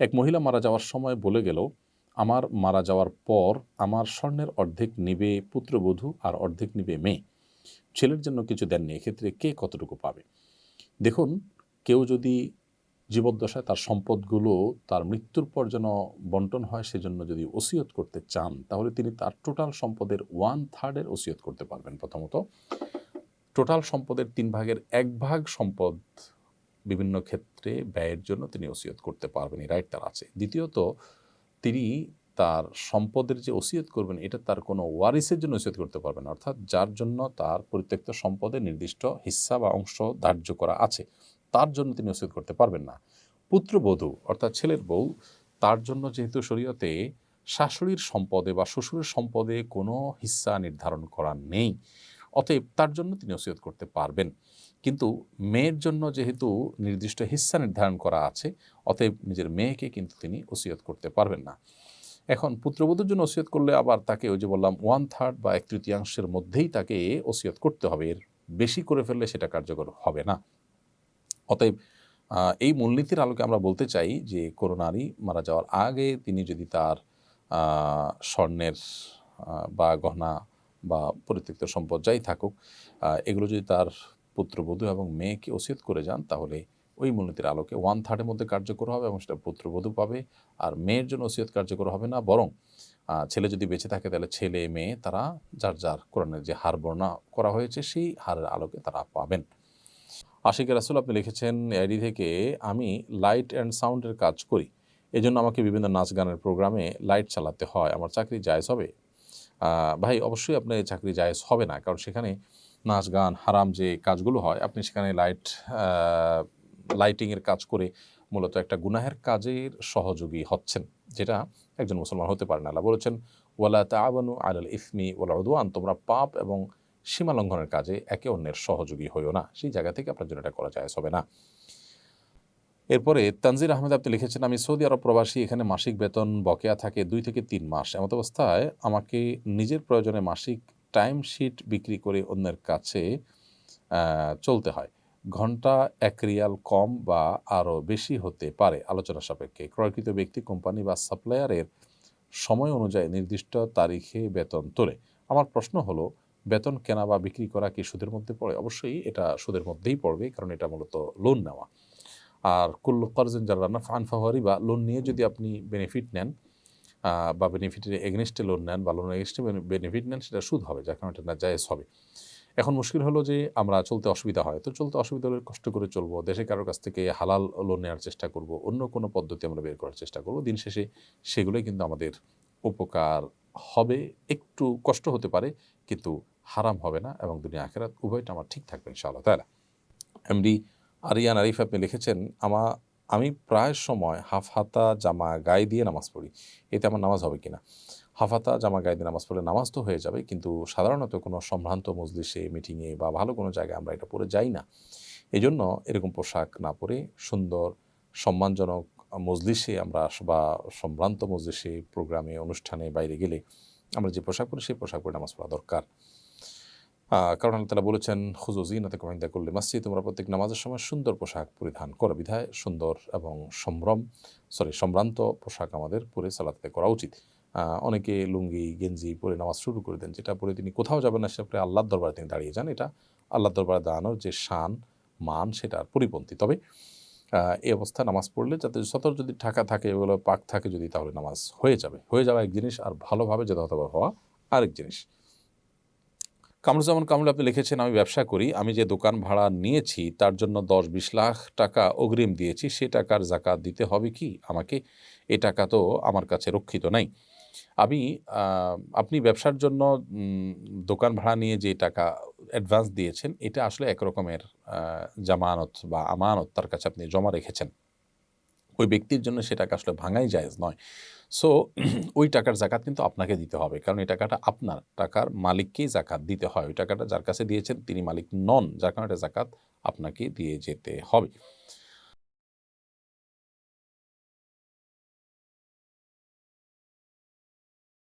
এক মহিলা মারা যাওয়ার সময় বলে গেল, আমার মারা যাওয়ার পর আমার স্বর্ণের অর্ধেক নিবে পুত্রবধূ আর অর্ধেক নিবে মেয়ে। ছেলের জন্য কিছু দেননি, এক্ষেত্রে কে কতটুকু পাবে? দেখুন, কেউ যদি জীবদ্দশায় তার সম্পদগুলো তার মৃত্যুর পর যেন বন্টন হয়, সেজন্য যদি ওসিয়ত করতে চান, তাহলে তিনি তার টোটাল সম্পদের ওয়ান থার্ডের ওসিয়ত করতে পারবেন প্রথমত। টোটাল সম্পদের তিন ভাগের এক ভাগ সম্পদ বিভিন্ন ক্ষেত্রে ব্যয়ের জন্য তিনি ওসিয়ত করতে পারবেন রাইট তার আছে দ্বিতীয়ত, তিনি তার সম্পদের যে ওসিয়ত করবেন, এটা তার কোনো ওয়ারিসের জন্য ওসিয়ত করতে পারবেন। অর্থাৎ যার জন্য তার পরিত্যক্ত সম্পদের নির্দিষ্ট হিস্সা বা অংশ ধার্য করা আছে, তার জন্য তিনি ওসিয়ত করতে পারবেন না পুত্রবধূ, অর্থাৎ ছেলের বউ, তার জন্য যেহেতু শরীয়তে শাশুড়ির সম্পদে বা শ্বশুরের সম্পদে কোনো হিস্সা নির্ধারণ করা নেই অতএব তার জন্য তিনি ওসিয়ত করতে পারবেন। কিন্তু মেয়ের জন্য যেহেতু নির্দিষ্ট হিস্সা নির্ধারণ করা আছে, অতএব নিজের মেয়েকে কিন্তু তিনি ওসিয়ত করতে পারবেন না। এখন পুত্রবধূর জন্য ওসিয়ত করলে আবার তাকে ওই যে বললাম ওয়ান থার্ড বা এক তৃতীয়াংশের মধ্যেই তাকে ওসিয়ত করতে হবে। এর বেশি করে ফেললে সেটা কার্যকর হবে না। অতএব এই মূলনীতির আলোকে আমরা বলতে চাই যে কোনো নারী মারা যাওয়ার আগে তিনি যদি তার স্বর্ণের বা গহনা বা পরিত্যক্ত সম্পদ যাই থাকুক এগুলো যদি তার পুত্রবধূ এবং মেয়েকে ওসিয়ত করে যান, তাহলে ওই মূলনীতির আলোকে ওয়ান থার্ডের মধ্যে কার্যকর হবে এবং সেটা পুত্রবধূ পাবে। আর মেয়ের জন্য ওসিয়ত কার্যকর হবে না, বরং ছেলে যদি বেঁচে থাকে, তাহলে ছেলে, মেয়ে তারা যার যার কোরআনের যে হার বর্ণনা করা হয়েছে, সেই হারের আলোকে তারা পাবেন। আশিক রাসুল, আপনি লিখেছেন আইডি থেকে, আমি লাইট অ্যান্ড সাউন্ডের কাজ করি। এজন্য আমাকে বিভিন্ন নাচ গানের প্রোগ্রামে লাইট চালাতে হয়। আমার চাকরি জায়জ হবে। ভাই, অবশ্যই আপনার চাকরি জায়জ হবে না, কারণ সেখানে নাচ গান, হারাম যে কাজগুলো হয়, আপনি সেখানে লাইট লাইটিংয়ের কাজ করে মূলত একটা গুনাহের কাজের সহযোগী হচ্ছেন, যেটা একজন মুসলমান হতে পারে না। আল্লাহ বলেছেন, ওয়ালা তাআবানু আলাল ইসমি ওয়াল উদওয়ান তোমরা পাপ এবং সীমা লঙ্ঘনের কাজে একে অন্যের সহযোগী হইও না। সেই জায়গা থেকে আপনার জন্য এটা করা যায় হবে না। এরপরে তানজির আহমেদ আপনি লিখেছেন, আমি সৌদি আরব প্রবাসী, এখানে মাসিক বেতন বকেয়া থাকে দুই থেকে তিন মাস। এমত অবস্থায় আমাকে নিজের প্রয়োজনে মাসিক টাইম শিট বিক্রি করে অন্যের কাছে চলতে হয়। ঘণ্টা এক রিয়াল কম বা আরও বেশি হতে পারে, আলোচনা সাপেক্ষে। ক্রয়কৃত ব্যক্তি, কোম্পানি বা সাপ্লায়ারের সময় অনুযায়ী নির্দিষ্ট তারিখে বেতন তোলে। আমার প্রশ্ন হলো, বেতন কেনা বা বিক্রি করা কি সুদের মধ্যে পড়ে? অবশ্যই এটা সুদের মধ্যেই পড়বে, কারণ এটা মূলত লোন নেওয়া। আর কুল্লু কর্জেন যারা রান্না, ফান ফাওয়ারি বা লোন নিয়ে যদি আপনি বেনিফিট নেন বা বেনিফিটের এগেনস্টে লোন নেন বা লোনের এগেনস্টে বেনিফিট নেন, সেটা সুদ হবে, যার কারণে এটা না জায়েজ হবে। এখন মুশকিল হলো যে আমরা চলতে অসুবিধা হয়, তো চলতে অসুবিধা হলে কষ্ট করে চলবো, দেশে কারোর কাছ থেকে হালাল লোন নেওয়ার চেষ্টা করব, অন্য কোনো পদ্ধতি আমরা বের করার চেষ্টা করব, দিন শেষে সেগুলোই কিন্তু আমাদের উপকার হবে, একটু কষ্ট হতে পারে, কিন্তু হারাম হবে না এবং দুনিয়া আখেরাত উভয়টা আমার ঠিক থাকবে ইনশাআল্লাহ। তাহলে এমডি আরিয়ান আরিফ আপনি লিখেছেন, আমা, আমি প্রায় সময় হাফ হাতা জামা, গায়ে দিয়ে নামাজ পড়ি। এতে আমার নামাজ হবে কিনা? হাফ হাতা জামা, গায়ে দিয়ে নামাজ পড়লে নামাজ তো হয়ে যাবে, কিন্তু সাধারণত কোনো সম্ভ্রান্ত মজলিসে, মিটিংয়ে বা ভালো কোনো জায়গায় আমরা এটা পরে যাই না। এই জন্য এরকম পোশাক না পরে সুন্দর, সম্মানজনক মজলিসে আমরা বা সম্ভ্রান্ত মজলিসে, প্রোগ্রামে, অনুষ্ঠানে বাইরে গেলে আমরা যে পোশাক পরি, সেই পোশাক পরে নামাজ পড়া দরকার। কারণ আল্লাহ তালা বলেছেন হুজুজিনাতে কমিন্দা করলে মসজিদ তোমরা প্রত্যেক নামাজের সময় সুন্দর পোশাক পরিধান করো। বিধায় সুন্দর এবং সম্ভ্রম, সরি, সম্ভ্রান্ত পোশাক আমাদের পরে সালাতে করা উচিত। অনেকে লুঙ্গি, গেঞ্জি পরে নামাজ শুরু করে দেন, যেটা পরে তিনি কোথাও যাবেন না, সেটা পরে আল্লাহর দরবারে তিনি দাঁড়িয়ে যান। এটা আল্লাহর দরবারে দাঁড়ানোর যে শান, মান সেটার পরিপন্থী। তবে এই অবস্থায় নামাজ পড়লে যাতে সতর যদি ঢাকা থাকে, এগুলো পাক থাকে, যদি তাহলে নামাজ হয়ে যাবে। হয়ে যাওয়া এক জিনিস, আর ভালোভাবে যথাযথ হওয়া আরেক জিনিস। কামরুজ্জামান কামরুল, আপনি লিখেছেন, আমি ব্যবসা করি, আমি যে দোকান ভাড়া নিয়েছি, তার জন্য দশ বিশ লাখ টাকা অগ্রিম দিয়েছি, সে টাকার জাকাত দিতে হবে কি? আমাকে এ টাকা তো আমার কাছে রক্ষিত নাই। আমি আপনি ব্যবসার জন্য দোকান ভাড়া নিয়ে যে টাকা অ্যাডভান্স দিয়েছেন, এটা আসলে এক রকমের জামানত বা আমানত তার কাছে আপনি জমা রেখেছেন। ওই ব্যক্তির জন্য সে টাকা আসলে ভাঙাই জায়েজ নয়। সো ওই টাকার জাকাত কিন্তু আপনাকে দিতে হবে। কারণ এই টাকাটা আপনার, টাকার মালিককেই জাকাত দিতে হয়। ওই টাকাটা যার কাছে দিয়েছেন, তিনি মালিক নন। যার কারণে এটা জাকাত আপনাকে দিয়ে যেতে হবে।